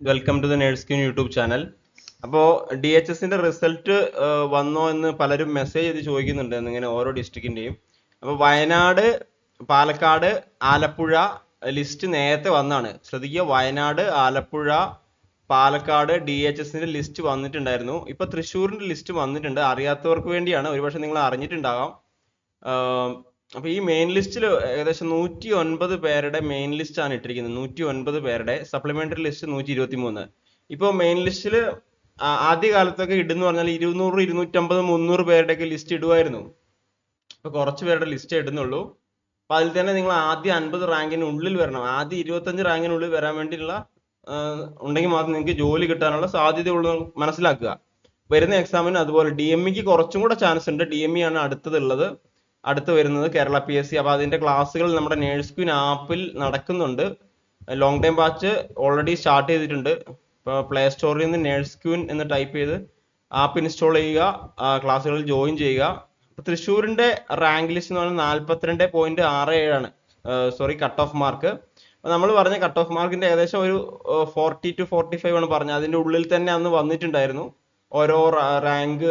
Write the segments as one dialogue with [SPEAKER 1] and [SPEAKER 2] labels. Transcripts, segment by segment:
[SPEAKER 1] Welcome to the nurse queen YouTube channel അപ്പോൾ D H എസിന്റെ result വന്നോ എന്ന് പലരും മെസ്സേജ് ചെയ്ത് ചോദിക്കുന്നുണ്ട് എന്നിങ്ങനെ ഓരോ ഡിസ്ട്രിക്റ്റിന്റെയും അപ്പോൾ വയനാട് പാലക്കാട് ആലപ്പുഴ ലിസ്റ്റ് നേരത്തെ വന്നാണ്. ശ്രദ്ധിക്കുക വയനാട് ആലപ്പുഴ പാലക്കാട് ഡി എച്ച് എസിന്റെ ലിസ്റ്റ് വന്നിട്ടുണ്ടായിരുന്നു. ഇപ്പൊ തൃശ്ശൂരിന്റെ ലിസ്റ്റ് വന്നിട്ടുണ്ട്. അറിയാത്തവർക്ക് വേണ്ടിയാണ്. ഒരുപക്ഷെ നിങ്ങൾ അറിഞ്ഞിട്ടുണ്ടാകാം. ആഹ് അപ്പൊ ഈ മെയിൻ ലിസ്റ്റിൽ ഏകദേശം നൂറ്റി ഒൻപത് പേരുടെ മെയിൻ ലിസ്റ്റ് ആണ് ഇട്ടിരിക്കുന്നത്. നൂറ്റി ഒൻപത് പേരുടെ സപ്ലിമെന്ററി ലിസ്റ്റ് നൂറ്റി ഇരുപത്തി മൂന്ന് ഇപ്പോൾ മെയിൻ ലിസ്റ്റിൽ ആദ്യ കാലത്തൊക്കെ ഇടുന്നു പറഞ്ഞാൽ ഇരുന്നൂറ് ഇരുന്നൂറ്റമ്പത് മുന്നൂറ് പേരുടെയൊക്കെ ലിസ്റ്റ് ഇടുമായിരുന്നു ഇപ്പൊ കുറച്ച് പേരുടെ ലിസ്റ്റ് ഇടുന്നുള്ളൂ. അപ്പൊ അതിൽ തന്നെ നിങ്ങൾ ആദ്യ അൻപത് റാങ്കിന് ഉള്ളിൽ വരണം. ആദ്യ ഇരുപത്തഞ്ച് റാങ്കിനുള്ളിൽ വരാൻ വേണ്ടിയുള്ള ഉണ്ടെങ്കിൽ മാത്രം നിങ്ങൾക്ക് ജോലി കിട്ടാനുള്ള സാധ്യത എന്ന് മനസ്സിലാക്കുക. വരുന്ന എക്സാമിന് അതുപോലെ ഡി എം ഇക്ക് കുറച്ചും കൂടെ ചാൻസ് ഉണ്ട്. ഡി എം ഇ ആണ് അടുത്തതുള്ളത് അടുത്ത് വരുന്നത് കേരള പി എസ് സി അപ്പൊ അതിന്റെ ക്ലാസ്സുകൾ നമ്മുടെ നേഴ്സ് ക്വീൻ ആപ്പിൽ നടക്കുന്നുണ്ട്. Long time batch already start ചെയ്തിട്ടുണ്ട്. ഇപ്പോൾ പ്ലേ സ്റ്റോറിൽ നിന്ന് നേഴ്സ് ക്യൂൻ എന്ന് ടൈപ്പ് ചെയ്ത് ആപ്പ് ഇൻസ്റ്റാൾ ചെയ്യുക ക്ലാസ്സുകളിൽ ജോയിൻ ചെയ്യുക. തൃശ്ശൂരിന്റെ റാങ്ക് ലിസ്റ്റ് എന്ന് പറഞ്ഞാൽ നാല്പത്തിരണ്ട് പോയിന്റ് ആറ് ഏഴാണ്. സോറി കട്ട് ഓഫ് മാർക്ക് നമ്മൾ പറഞ്ഞ കട്ട് ഓഫ് മാർക്കിന്റെ ഏകദേശം ഒരു ഫോർട്ടി ടു ഫോർട്ടി ഫൈവ് ആണ് പറഞ്ഞത്. അതിന്റെ ഉള്ളിൽ തന്നെ അന്ന് വന്നിട്ടുണ്ടായിരുന്നു. ഓരോ റാങ്ക്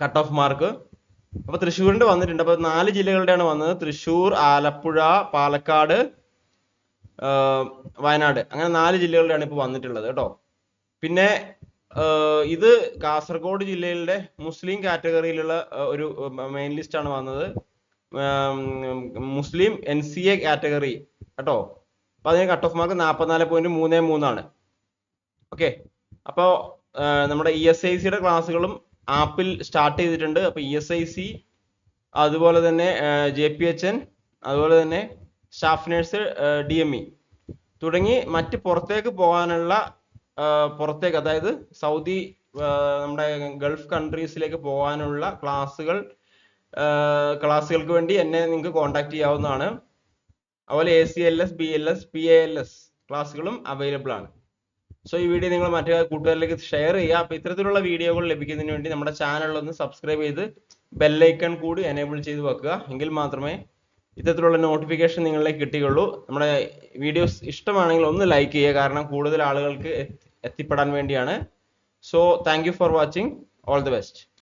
[SPEAKER 1] കട്ട് ഓഫ് മാർക്ക് അപ്പൊ തൃശ്ശൂരിന്റെ വന്നിട്ടുണ്ട്. അപ്പൊ നാല് ജില്ലകളുടെയാണ് വന്നത്. തൃശ്ശൂർ ആലപ്പുഴ പാലക്കാട് വയനാട്. അങ്ങനെ നാല് ജില്ലകളുടെയാണ് ഇപ്പൊ വന്നിട്ടുള്ളത് കേട്ടോ. പിന്നെ ഇത് കാസർഗോഡ് ജില്ലയിലെ മുസ്ലിം കാറ്റഗറിയിലുള്ള ഒരു മെയിൻ ലിസ്റ്റ് ആണ് വന്നത്. Muslim N C A category കേട്ടോ. അപ്പൊ അതിന് കട്ട് ഓഫ് മാർക്ക് നാൽപ്പത്തിനാല് പോയിന്റ് മൂന്ന് മൂന്നാണ്. ഓക്കെ. അപ്പോൾ നമ്മുടെ ഇ എസ് ഐ സിയുടെ ക്ലാസ്സുകളും ആപ്പിൽ സ്റ്റാർട്ട് ചെയ്തിട്ടുണ്ട്. അപ്പോൾ ഇ എസ് ഐ സി അതുപോലെ തന്നെ ജെ പി എച്ച് എൻ അതുപോലെ തന്നെ staff nurse D M E തുടങ്ങി മറ്റ് പുറത്തേക്ക് പോകാനുള്ള പുറത്തേക്ക് അതായത് സൗദി നമ്മുടെ ഗൾഫ് കൺട്രീസിലേക്ക് പോകാനുള്ള ക്ലാസ്സുകൾ ക്ലാസ്സുകൾക്ക് വേണ്ടി എന്നെ നിങ്ങൾക്ക് കോൺടാക്ട് ചെയ്യാവുന്നതാണ്. അതുപോലെ A C L S B L S P A L S ക്ലാസ്സുകളും അവൈലബിൾ ആണ് സോ ഈ വീഡിയോ നിങ്ങൾ മറ്റു കൂട്ടുകാരിലേക്ക് ഷെയർ ചെയ്യുക. അപ്പൊ ഇത്തരത്തിലുള്ള വീഡിയോകൾ ലഭിക്കുന്നതിന് വേണ്ടി നമ്മുടെ ചാനൽ ഒന്ന് സബ്സ്ക്രൈബ് ചെയ്ത് ബെല്ലൈക്കൺ കൂടി എനേബിൾ ചെയ്ത് വെക്കുക. എങ്കിൽ മാത്രമേ ഇത്തരത്തിലുള്ള നോട്ടിഫിക്കേഷൻ നിങ്ങളിലേക്ക് കിട്ടുകയുള്ളൂ നമ്മുടെ വീഡിയോസ് ഇഷ്ടമാണെങ്കിൽ ഒന്ന് ലൈക്ക് ചെയ്യുക. കാരണം കൂടുതൽ ആളുകൾക്ക് എത്തിപ്പെടാൻ വേണ്ടിയാണ്. So thank for watching all the best